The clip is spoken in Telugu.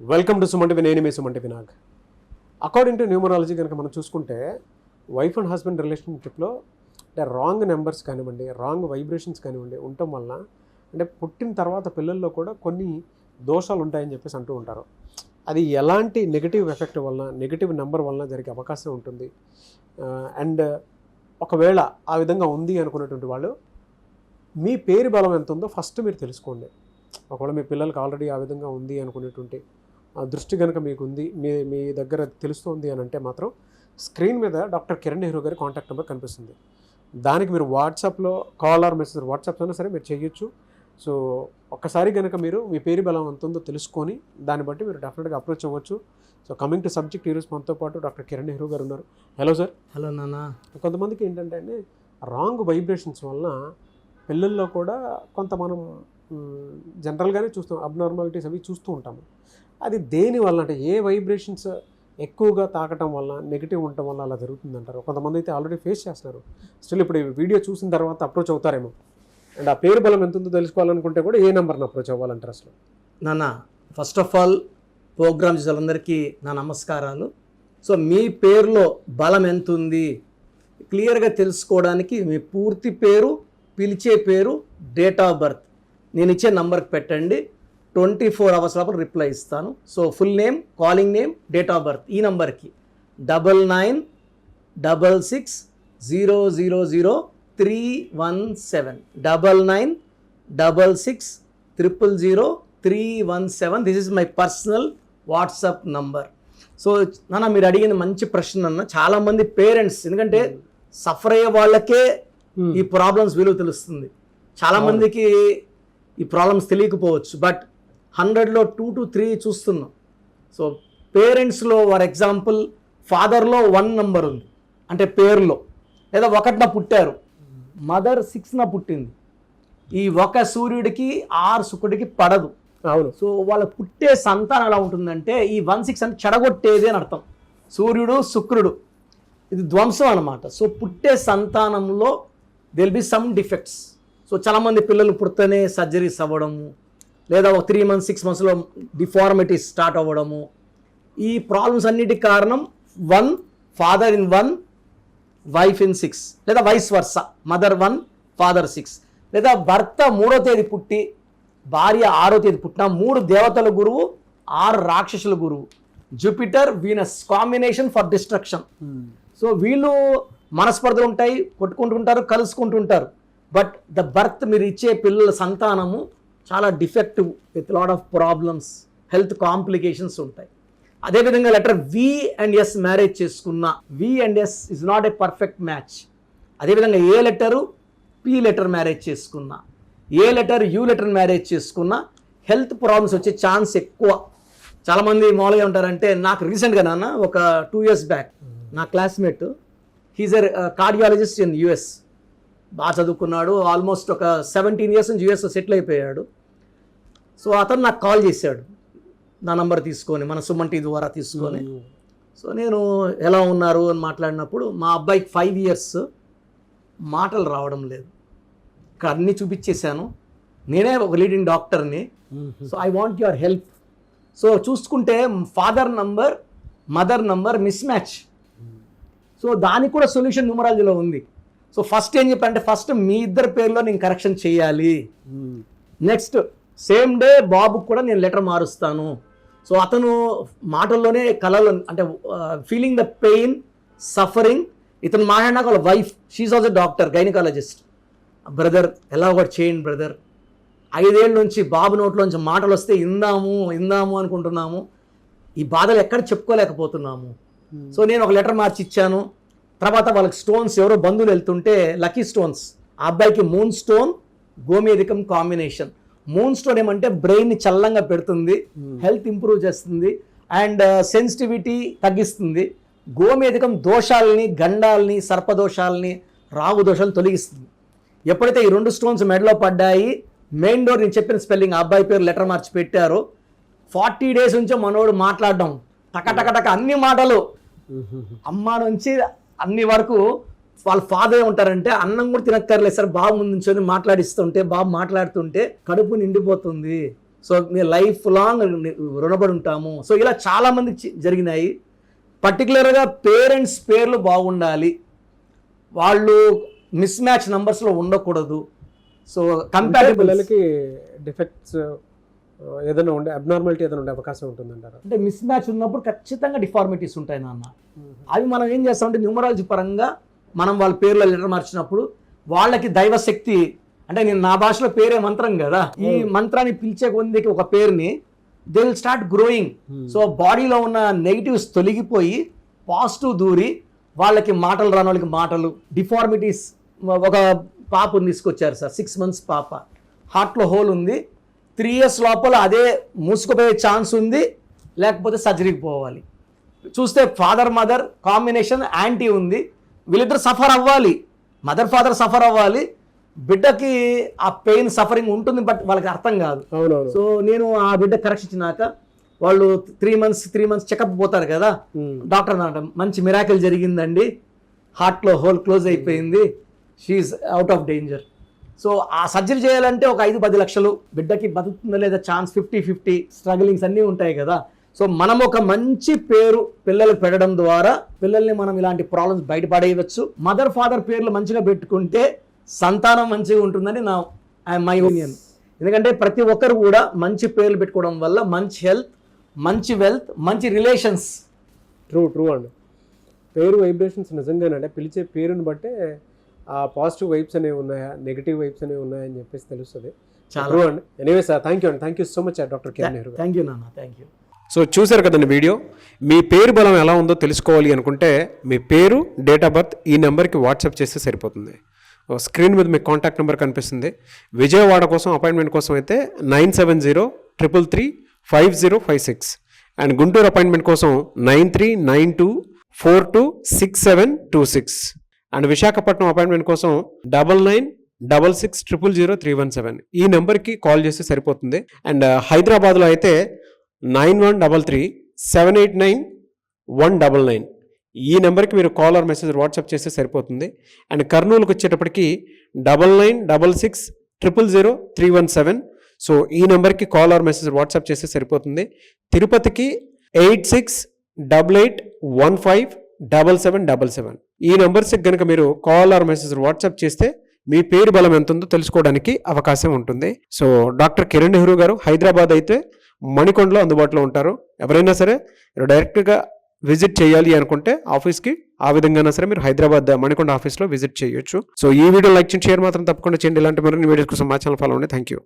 వెల్కమ్ టు సుమంటివి నేను మీ సుమంటి వినాగ్ అకార్డింగ్ టు న్యూమరాలజీ కనుక మనం చూసుకుంటే వైఫ్ అండ్ హస్బెండ్ రిలేషన్షిప్లో అంటే రాంగ్ నెంబర్స్ కానివ్వండి రాంగ్ వైబ్రేషన్స్ కానివ్వండి ఉండటం వలన అంటే పుట్టిన తర్వాత పిల్లల్లో కూడా కొన్ని దోషాలు ఉంటాయని చెప్పేసి అంటూ ఉంటారు. అది ఎలాంటి నెగిటివ్ ఎఫెక్ట్ వలన నెగిటివ్ నెంబర్ వలన జరిగే అవకాశం ఉంటుంది. అండ్ ఒకవేళ ఆ విధంగా ఉంది అనుకున్నటువంటి వాళ్ళు మీ పేరు బలం ఎంత ఉందో ఫస్ట్ మీరు తెలుసుకోండి. ఒకవేళ మీ పిల్లలకి ఆల్రెడీ ఆ విధంగా ఉంది అనుకునేటువంటి దృష్టి కనుక మీకు ఉంది మీ మీ దగ్గర తెలుస్తుంది అని అంటే మాత్రం స్క్రీన్ మీద డాక్టర్ కిరణ్ నెహ్రూ గారి కాంటాక్ట్ నెంబర్ కనిపిస్తుంది. దానికి మీరు వాట్సాప్లో కాల్ ఆర్ మెసేజ్ వాట్సాప్ అయినా సరే మీరు చేయొచ్చు. సో ఒక్కసారి కనుక మీరు మీ పేరు బలం ఎంత ఉందో తెలుసుకొని దాన్ని బట్టి మీరు డెఫినెట్గా అప్రోచ్ అవ్వచ్చు. సో కమింగ్ టు సబ్జెక్ట్ ఈరోజు మనతో పాటు డాక్టర్ కిరణ్ నెహ్రూ గారు ఉన్నారు. Hello sir. హలో నాన్న. కొంతమందికి ఏంటంటే అండి రాంగ్ వైబ్రేషన్స్ వలన పిల్లల్లో కూడా కొంత మనం జనరల్గానే చూస్తాం అబ్నార్మాలిటీస్ అవి చూస్తూ ఉంటాము. అది దేని వల్ల అంటే ఏ వైబ్రేషన్స్ ఎక్కువగా తాకటం వల్ల నెగిటివ్ ఉండటం వల్ల అలా జరుగుతుంది అంటారు కొంతమంది అయితే ఆల్రెడీ ఫేస్ చేస్తున్నారు. స్టిల్ ఇప్పుడు వీడియో చూసిన తర్వాత అప్రోచ్ అవుతారేమో. అండ్ ఆ పేరు బలం ఎంత ఉందో తెలుసుకోవాలనుకుంటే కూడా ఏ నెంబర్ని అప్రోచ్ అవ్వాలంటారు అసలు? నాన్న ఫస్ట్ ఆఫ్ ఆల్ ప్రోగ్రామ్ వాళ్ళందరికీ నా నమస్కారాలు. సో మీ పేరులో బలం ఎంత ఉంది క్లియర్గా తెలుసుకోవడానికి మీ పూర్తి పేరు పిలిచే పేరు డేట్ ఆఫ్ బర్త్ నేను ఇచ్చే నంబర్కి పెట్టండి. ట్వంటీ ఫోర్ అవర్స్ లోపల రిప్లై ఇస్తాను. So full name calling name date of birth ఈ నంబర్కి. Double nine double six zero zero zero three one seven. Double nine double six triple zero three one seven. This is my personal WhatsApp number so నాన్న మీరు అడిగిన మంచి ప్రశ్న అన్న. చాలామంది పేరెంట్స్ ఎందుకంటే సఫర్ అయ్యే వాళ్ళకే ఈ ప్రాబ్లమ్స్ విలువ తెలుస్తుంది. చాలామందికి ఈ ప్రాబ్లమ్స్ తెలియకపోవచ్చు. బట్ హండ్రెడ్లో టూ టు త్రీ చూస్తున్నాం. సో పేరెంట్స్లో ఫర్ ఎగ్జాంపుల్ ఫాదర్లో వన్ నంబర్ ఉంది. అంటే పేరులో. లేదా ఒకటిన పుట్టారు. మదర్ సిక్స్న పుట్టింది. ఈ ఒక సూర్యుడికి ఆరు శుక్రుడికి పడదు. అవును. సో వాళ్ళ పుట్టే సంతానం ఎలా ఉంటుందంటే ఈ వన్ సిక్స్ అంటే చెడగొట్టేది అని అర్థం. సూర్యుడు శుక్రుడు. ఇది ధ్వంసం అనమాట సో పుట్టే సంతానంలో they'll be some defects so చాలామంది పిల్లలు పుడితేనే సర్జరీస్ అవ్వడము లేదా ఒక త్రీ మంత్స్ సిక్స్ మంత్స్లో డిఫార్మిటీస్ స్టార్ట్ అవ్వడము. ఈ ప్రాబ్లమ్స్ అన్నిటికి కారణం one father in one wife in six లేదా vice versa mother one father six లేదా భర్త మూడో తేదీ పుట్టి భార్య ఆరో తేదీ పుట్టిన మూడు దేవతల గురువు ఆరు రాక్షసుల గురువు. Jupiter Venus combination for destruction so వీళ్ళు మనస్పర్ధలు ఉంటాయి కొట్టుకుంటుంటారు కలుసుకుంటుంటారు. బట్ ద బర్త్ మీరు ఇచ్చే పిల్లల సంతానము చాలా defective with lot of problems health complications ఉంటాయి. అదేవిధంగా letter V and S marriage చేసుకున్న V and S is not a perfect match అదేవిధంగా ఏ లెటరు? పి లెటర్ మ్యారేజ్ చేసుకున్న. ఏ లెటర్? యూ లెటర్ మ్యారేజ్ చేసుకున్న. హెల్త్ ప్రాబ్లమ్స్ వచ్చే ఛాన్స్ ఎక్కువ. చాలామంది మామూలుగా ఉంటారంటే నాకు రీసెంట్గా నాన్న ఒక టూ ఇయర్స్ బ్యాక్ నా classmate he's a cardiologist in US బాగా చదువుకున్నాడు. ఆల్మోస్ట్ ఒక సెవెంటీన్ ఇయర్స్ నుంచి యుఎస్ సెటిల్ అయిపోయాడు. సో అతను నాకు కాల్ చేశాడు. నా నంబర్ తీసుకొని మన సుమన్ టీ ద్వారా తీసుకొని. సో నేను ఎలా ఉన్నారు అని మాట్లాడినప్పుడు మా అబ్బాయికి ఫైవ్ ఇయర్స్ మాటలు రావడం లేదు. ఇక్కడ అన్నీ చూపించేశాను. నేనే ఒక లీడింగ్ డాక్టర్ని so I want your help so చూసుకుంటే father number mother number mismatch so దానికి కూడా సొల్యూషన్ న్యూమరాలజీలో ఉంది. సో ఫస్ట్ ఏం చెప్పంటే ఫస్ట్ మీ ఇద్దరు పేర్లో నేను కరెక్షన్ చేయాలి. నెక్స్ట్ సేమ్ డే బాబుకి కూడా నేను లెటర్ మారుస్తాను. సో అతను మాటల్లోనే కళలు అంటే ఫీలింగ్ ద పెయిన్ సఫరింగ్ ఇతను మాట్లాడినాక వాళ్ళ wife she's also doctor gynaecologist brother ఎలా ఒకటి చేయండి బ్రదర్ ఐదేళ్ళ నుంచి బాబు నోట్లోంచి మాటలు వస్తే ఇందాము ఇందాము అనుకుంటున్నాము. ఈ బాధలు ఎక్కడ చెప్పుకోలేకపోతున్నాము. సో నేను ఒక లెటర్ మార్చి ఇచ్చాను తర్వాత వాళ్ళకి స్టోన్స్ ఎవరో బంధువులు వెళ్తుంటే లక్కీ స్టోన్స్ ఆ అబ్బాయికి మూన్ స్టోన్ గోమేధికం కాంబినేషన్ మూన్ స్టోన్ ఏమంటే బ్రెయిన్ని చల్లంగా పెడుతుంది హెల్త్ ఇంప్రూవ్ చేస్తుంది అండ్ సెన్సిటివిటీ తగ్గిస్తుంది. గోమేధికం దోషాలని గండాలని సర్పదోషాలని రాగు దోషాలను తొలగిస్తుంది. ఎప్పుడైతే ఈ రెండు స్టోన్స్ మెడలో పడ్డాయి మెయిన్ డోర్ నేను చెప్పిన స్పెల్లింగ్ ఆ అబ్బాయి పేరు లెటర్ మార్చి పెట్టారు. ఫార్టీ డేస్ నుంచో మనోడు మాట్లాడడం. టక టక టక అన్ని మాటలు. అమ్మ నుంచి అన్ని వరకు వాళ్ళ ఫాదర్ ఉంటారంటే అన్నం కూడా తినక్కర్లేదు సార్ బాబు ముందు నుంచొని మాట్లాడిస్తుంటే బాబు మాట్లాడుతుంటే కడుపు నిండిపోతుంది. సో మేము లైఫ్ లాంగ్ రుణపడి ఉంటాము. సో ఇలా చాలామంది జరిగినాయి. పర్టికులర్గా పేరెంట్స్ పేర్లు బాగుండాలి. వాళ్ళు మిస్ మ్యాచ్ నంబర్స్లో ఉండకూడదు. సో అంటే పిల్లలకి డిఫెక్ట్స్ ఏదైనా ఉండే అబ్నార్మాలిటీ ఏదైనా ఉండే అవకాశం ఉంటుందంటారా? అంటే మిస్ మ్యాచ్ ఉన్నప్పుడు ఖచ్చితంగా డిఫార్మిటీస్ ఉంటాయి నాన్న. అవి మనం ఏం చేస్తామంటే న్యూమరాలజీ పరంగా మనం వాళ్ళ పేర్లో లెటర్ మార్చినప్పుడు వాళ్ళకి దైవశక్తి అంటే నేను నా భాషలో పేరే మంత్రం కదా ఈ మంత్రాన్ని పిలిచే కొందికి ఒక పేరుని they will start growing so బాడీలో ఉన్న నెగిటివ్స్ తొలగిపోయి పాజిటివ్ దూరి వాళ్ళకి మాటలు రాని వాళ్ళకి మాటలు డిఫార్మిటీస్ ఒక పాపను తీసుకొచ్చారు సార్ సిక్స్ మంత్స్ పాప. హార్ట్లో హోల్ ఉంది త్రీ ఇయర్స్ లోపల అదే మూసుకుపోయే ఛాన్స్ ఉంది లేకపోతే సర్జరీకి పోవాలి. చూస్తే ఫాదర్ మదర్ కాంబినేషన్ యాంటీ ఉంది. వీళ్ళిద్దరు సఫర్ అవ్వాలి. మదర్ ఫాదర్ సఫర్ అవ్వాలి. బిడ్డకి ఆ పెయిన్ సఫరింగ్ ఉంటుంది బట్ వాళ్ళకి అర్థం కాదు. సో నేను ఆ బిడ్డ కరెక్షన్ ఇచ్చినాక వాళ్ళు three months three months checkup పోతారు కదా. డాక్టర్ అన్నమాట మంచి మిరాకిల్ జరిగిందండి. హార్ట్లో హోల్ క్లోజ్ అయిపోయింది. She's out of danger. So ఆ సర్జరీ చేయాలంటే ఒక ఐదు పది లక్షలు. బిడ్డకి బతుకుతుందా లేదా? ఛాన్స్ ఫిఫ్టీ ఫిఫ్టీ స్ట్రగులింగ్స్ అన్నీ ఉంటాయి కదా. సో మనం ఒక మంచి పేరు పిల్లలకు పెట్టడం ద్వారా పిల్లల్ని మనం ఇలాంటి ప్రాబ్లమ్స్ బయటపడేయవచ్చు. మదర్ ఫాదర్ పేర్లు మంచిగా పెట్టుకుంటే సంతానం మంచిగా ఉంటుందని నా మై ఒపీనియన్. ఎందుకంటే ప్రతి ఒక్కరు కూడా మంచి పేర్లు పెట్టుకోవడం వల్ల మంచి హెల్త్ మంచి వెల్త్ మంచి రిలేషన్స్. ట్రూ ట్రూ అండి. పేరు వైబ్రేషన్స్ నిజంగానంటే పిలిచే పేరుని బట్టే ఆ పాజిటివ్ వైబ్స్ అనేవి ఉన్నాయా? నెగిటివ్ వైబ్స్ అనేవి ఉన్నాయా అని చెప్పేసి తెలుస్తుంది. చాలా. అండి ఎనీవే సార్ థ్యాంక్ యూ అండి thank you so much doctor Kiran Nehru thank you నాన్న థ్యాంక్ యూ సో చూశారు కదండి వీడియో? మీ పేరు బలం ఎలా ఉందో తెలుసుకోవాలి అనుకుంటే మీ పేరు డేట్ ఆఫ్ బర్త్ ఈ నెంబర్కి వాట్సాప్ చేస్తే సరిపోతుంది. ఓ స్క్రీన్ మీద మీకు కాంటాక్ట్ నెంబర్ కనిపిస్తుంది. విజయవాడ కోసం అపాయింట్మెంట్ కోసం అయితే nine seven zero triple three five zero five six and Guntur appointment కోసం nine three nine two four two six seven two six. And Visakhapatnam appointment కోసం double nine double six triple zero three one seven. ఈ నెంబర్కి కాల్ చేస్తే సరిపోతుంది. అండ్ uh, హైదరాబాద్లో అయితే nine one double three seven eight nine one double nine. ఈ నెంబర్కి మీరు కాల్ ఆర్ మెసేజ్ వాట్సాప్ చేస్తే సరిపోతుంది. అండ్ కర్నూలుకి వచ్చేటప్పటికి double nine double six triple zero three one seven. So ఈ నెంబర్కి కాల్ ఆర్ మెసేజ్ వాట్సాప్ చేస్తే సరిపోతుంది. తిరుపతికి eight six double eight one five double seven double seven. ఈ నెంబర్స్కి కనుక మీరు కాల్ ఆర్ మెసేజ్ వాట్సాప్ చేస్తే మీ పేరు బలం ఎంత ఉందో తెలుసుకోవడానికి అవకాశం ఉంటుంది. సో డాక్టర్ కిరణ్ నెహ్రూ గారు హైదరాబాద్ అయితే మణికొండలో అందుబాటులో ఉంటారు. ఎవరైనా సరే మీరు డైరెక్ట్గా విజిట్ చేయాలి అనుకుంటే ఆఫీస్కి ఆ విధంగా సరే మీరు హైదరాబాద్ మణికొండ ఆఫీస్లో విజిట్ చేయొచ్చు. సో ఈ వీడియో లైక్ చేయండి షేర్ మాత్రం తప్పకుండా చేయండి. ఇలాంటి మరిన్ని వీడియోస్ కోసం మా ఛానల్ ఫాలో అండి థ్యాంక్ యూ